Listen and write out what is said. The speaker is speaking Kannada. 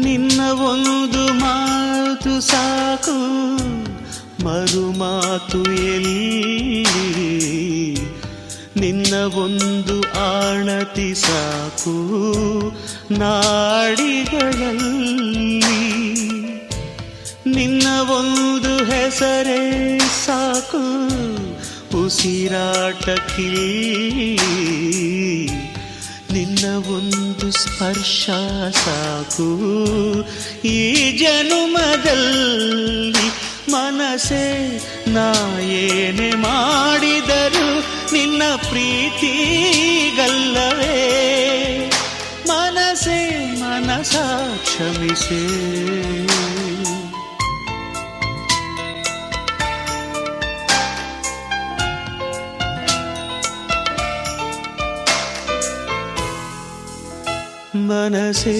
ನಿನ್ನ ಒಂದು ಮಾತು ಸಾಕು. ಮರು ಮಾತು ಎಲ್ಲಿ? ನಿನ್ನ ಒಂದು ಆಣತಿ ಸಾಕು. ನಾಡಿಗಳಲ್ಲಿ ನಿನ್ನ ಒಂದು ಹೆಸರೇ ಸಾಕು. ಉಸಿರಾಟಕ್ಕಿಲ್ಲಿ ನಿನ್ನ ಒಂದು ಸ್ಪರ್ಶ ಸಾಕು. ಈ ಜನುಮದಲ್ಲಿ ಮನಸೆ ನಾ ಏನೇ ಮಾಡಿದರು ನಿನ್ನ ಪ್ರೀತಿಗಲ್ಲವೇ. ಮನಸೆ ಮನಸ ಕ್ಷಮಿಸೇ. ಮನಸೇ